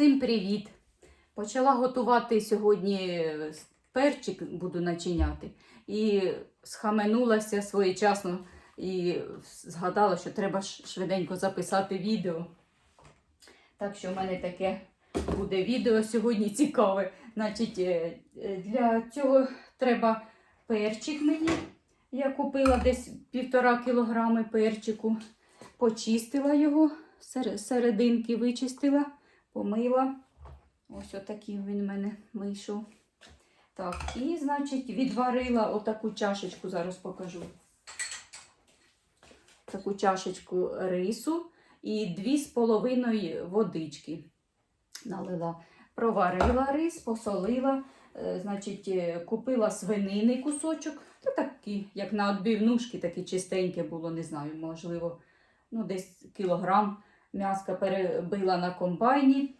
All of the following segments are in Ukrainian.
Всім привіт! Почала готувати сьогодні перчик, буду начиняти. І схаменулася своєчасно і згадала, що треба швиденько записати відео. Так що в мене таке буде відео сьогодні цікаве. Значить, е, е, для цього треба перчик мені. Я купила десь півтора кілограми перчику, почистила його, сер- серединки вичистила помила. Ось отакий він в мене вийшов. Так, і, значить, відварила отаку чашечку, зараз покажу. Таку чашечку рису і дві з половиною водички налила. Проварила рис, посолила, е, значить, е, купила свинини кусочок. Та такі, як на відбивнушки, такі чистеньке було, не знаю, можливо, ну, десь кілограм м'яска перебила на комбайні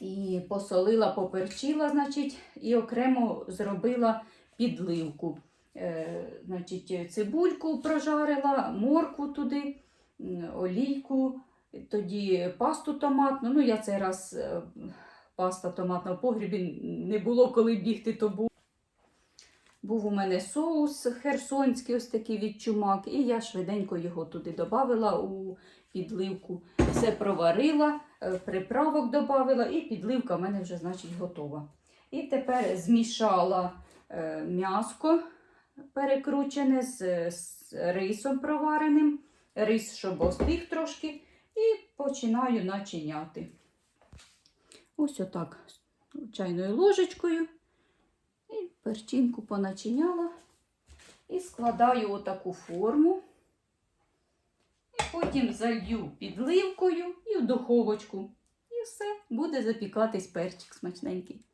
і посолила, поперчила, значить, і окремо зробила підливку. Е, значить, цибульку прожарила, морку туди, олійку, тоді пасту томатну. Ну, я цей раз е, паста томатна в погрібі не було коли бігти, то був. Був у мене соус херсонський, ось такий від чумак, і я швиденько його туди додавила у підливку. Все проварила, е, приправок додавила, і підливка в мене вже, значить, готова. І тепер змішала е, м'яско перекручене з, з рисом провареним, рис, щоб остиг трошки, і починаю начиняти. Ось отак, чайною ложечкою. І перчинку поначиняла. І складаю отаку форму. Потім залью підливкою і в духовочку. І все, буде запікатись перчик смачненький.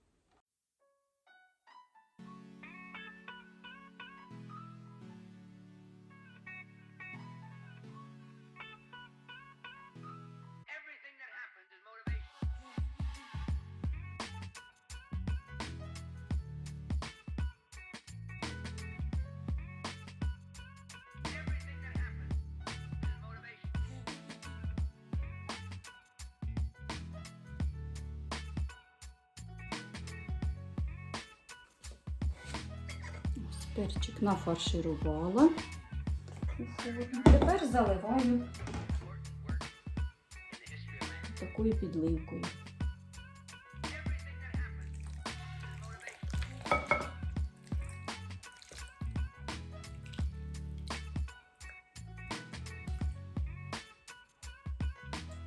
Перчик нафарширувала. Тепер заливаю такою підливкою.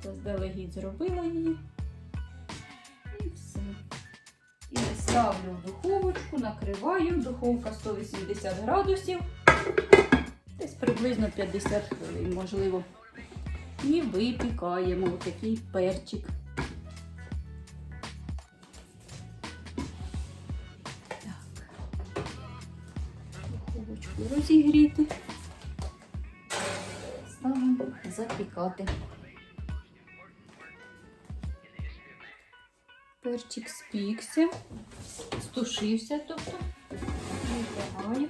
Заздалегідь зробила її. Ставлю в духовочку, накриваю. Духовка 180 градусів. Десь приблизно 50 хвилин, можливо. І випікаємо отакий перчик. Так. Духовочку розігріти. Ставимо запікати. Перчик спікся, стушився, тобто витягаю.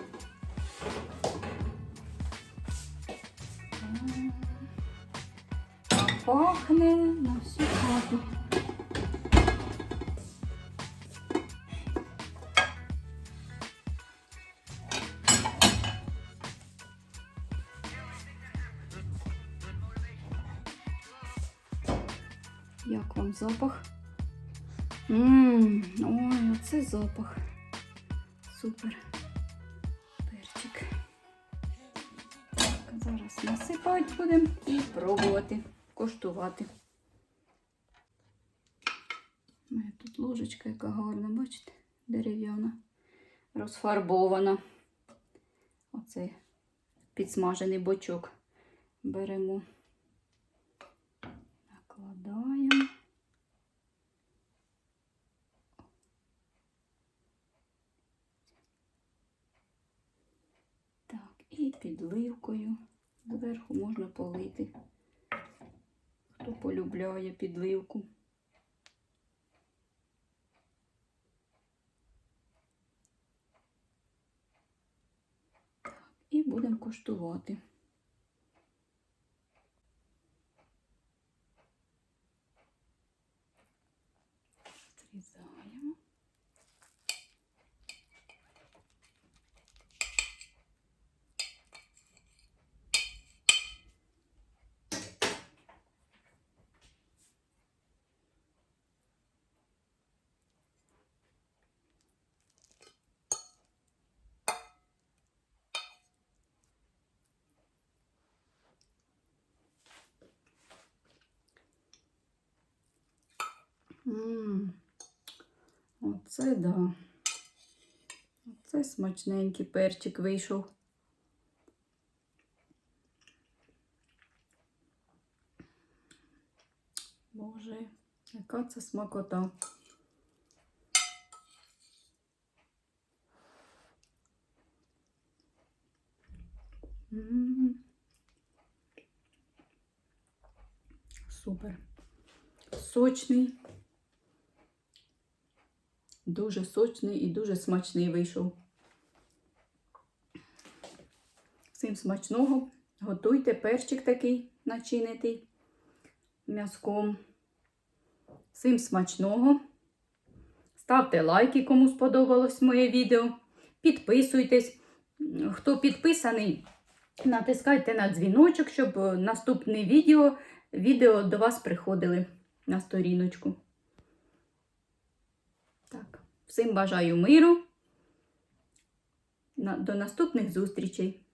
Пахне на всю хату. Як вам запах? Ммм, ой, оце запах. Супер. Перчик. Так, зараз насипати будемо і пробувати, коштувати. У тут ложечка, яка гарна, бачите, дерев'яна, розфарбована. Оцей підсмажений бочок беремо, накладаємо. Так, і підливкою. Зверху можна полити. Хто полюбляє підливку. І будемо коштувати. М, Оце да. Оце смачненький перчик вийшов. Боже, яка це смакота. М. Супер. Сочний. Дуже сочний і дуже смачний вийшов. Всім смачного. Готуйте перчик такий начинитий м'язком. Всім смачного. Ставте лайки, кому сподобалось моє відео. Підписуйтесь. Хто підписаний, натискайте на дзвіночок, щоб наступне відео, відео до вас приходили на сторіночку. Всім бажаю миру. До наступних зустрічей!